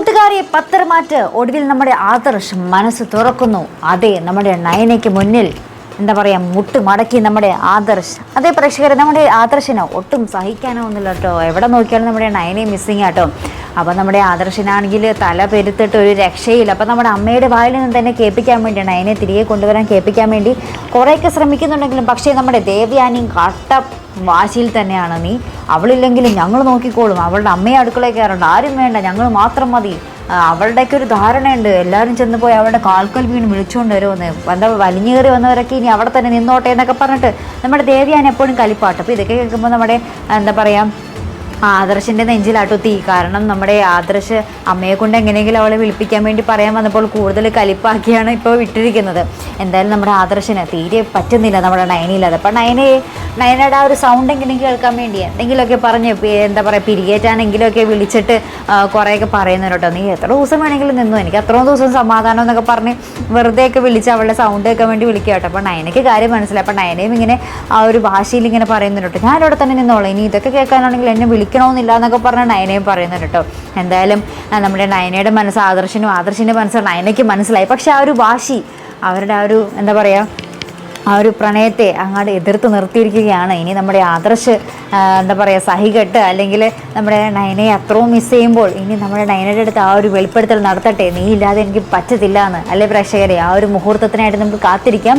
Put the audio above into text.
കൂട്ടുകാരെ പത്തരമാറ്റ് ഒടുവിൽ നമ്മുടെ ആദർശ് മനസ്സ് തുറക്കുന്നു. അതെ നമ്മുടെ നയനയ്ക്ക് മുന്നിൽ എന്താ പറയുക മുട്ട് മടക്കി നമ്മുടെ ആദർശ്. അതേ പ്രേക്ഷകരെ നമ്മുടെ ആദർശന ഒട്ടും സഹിക്കാനോ ഒന്നുമില്ല കേട്ടോ. എവിടെ നോക്കിയാലും നമ്മുടെ നയനെ മിസ്സിങ് ആട്ടോ അപ്പോൾ നമ്മുടെ ആദർശനാണെങ്കിൽ തല പെരുത്തിട്ട് ഒരു രക്ഷയില്ല. അപ്പോൾ നമ്മുടെ അമ്മയുടെ വായിൽ നിന്ന് തന്നെ കേൾപ്പിക്കാൻ വേണ്ടിയാണ് നയനെ തിരികെ കൊണ്ടുവരാൻ കേൾപ്പിക്കാൻ വേണ്ടി കുറേയൊക്കെ ശ്രമിക്കുന്നുണ്ടെങ്കിലും പക്ഷേ നമ്മുടെ ദേവ്യാനിയും കട്ട വാശിയിൽ തന്നെയാണ് നീ. അവളില്ലെങ്കിലും ഞങ്ങൾ നോക്കിക്കോളും. അവളുടെ അമ്മയെ അടുക്കളയിൽ കയറുണ്ട്. ആരും വേണ്ട. ഞങ്ങൾ മാത്രം മതി. അവളുടെയൊക്കെ ഒരു ധാരണയുണ്ട്. എല്ലാവരും ചെന്ന് പോയി അവളുടെ കാൽക്കൽ വീണ് വിളിച്ചുകൊണ്ട് വരുമെന്ന് എന്താ വലിഞ്ഞു കയറി വന്നവരൊക്കെ ഇനി അവിടെ തന്നെ നിന്നോട്ടെ എന്നൊക്കെ പറഞ്ഞിട്ട് നമ്മുടെ ദേവിയാണ് എപ്പോഴും കളിപ്പാട്ട്. അപ്പോൾ ഇതൊക്കെ കേൾക്കുമ്പോൾ നമ്മുടെ എന്താ പറയുക ആദർശിന്റെ നെഞ്ചിലാട്ടോ തീ. കാരണം നമ്മുടെ ആദർശ് അമ്മയെ കൊണ്ട് എങ്ങനെയെങ്കിലും അവളെ വിളിപ്പിക്കാൻ വേണ്ടി പറയാൻ വന്നപ്പോൾ കൂടുതൽ കലിപ്പാക്കിയാണ് ഇപ്പോൾ വിട്ടിരിക്കുന്നത്. എന്തായാലും നമ്മുടെ ആദർശന് തീരെ പറ്റുന്നില്ല നമ്മുടെ നയനയില്ലാതെ അപ്പം നയനയെ നയനയുടെ ആ ഒരു സൗണ്ട് എങ്കിലും കേൾക്കാൻ വേണ്ടി എന്തെങ്കിലുമൊക്കെ പറഞ്ഞ് എന്താ പറയുക പിരികേറ്റാണെങ്കിലുമൊക്കെ വിളിച്ചിട്ട് കുറേയൊക്കെ പറയുന്നുണ്ട് കേട്ടോ നീ എത്ര ദിവസം വേണമെങ്കിലും നിന്നു. എനിക്ക് അത്രയും ദിവസം സമാധാനം എന്നൊക്കെ പറഞ്ഞ് വെറുതെയൊക്കെ വിളിച്ച് അവളുടെ സൗണ്ട് കേൾക്കാൻ വേണ്ടി വിളിക്കുക കേട്ടോ. അപ്പോൾ നയനയ്ക്ക് കാര്യം മനസ്സിലായി. അപ്പം നയനയും ഇങ്ങനെ ആ ഒരു ഭാഷയിൽ ഇങ്ങനെ പറയുന്നുണ്ട്. കേട്ടോ ഞാനിവിടെ തന്നെ നിന്നോളാം. ഇനി ഇതൊക്കെ കേൾക്കാനാണെങ്കിൽ എന്നെ വിളിക്കണമെന്നില്ല എന്നൊക്കെ പറഞ്ഞ് നയനയും പറയുന്നുണ്ട് കേട്ടോ. എന്തായാലും നമ്മുടെ നയനയുടെ മനസ്സ് ആദർശനും ആദർശിന്റെ മനസ്സ് നയനയ്ക്ക് മനസ്സിലായി. പക്ഷെ ആ ഒരു വാശി അവരുടെ ആ ഒരു എന്താ പറയുക ആ ഒരു പ്രണയത്തെ അങ്ങോട്ട് എതിർത്ത് നിർത്തിയിരിക്കുകയാണ്. ഇനി നമ്മുടെ ആദർശ് എന്താ പറയുക സഹികെട്ട് അല്ലെങ്കിൽ നമ്മുടെ നയനയെ അത്രയും മിസ് ചെയ്യുമ്പോൾ ഇനി നമ്മുടെ നയനയുടെ അടുത്ത് ആ ഒരു വെളിപ്പെടുത്തൽ നടത്തട്ടെ? നീ ഇല്ലാതെ എനിക്ക് പറ്റത്തില്ല എന്ന് അല്ലെ പ്രേക്ഷകരെ? ആ ഒരു മുഹൂർത്തത്തിനായിട്ട് നമുക്ക് കാത്തിരിക്കാം.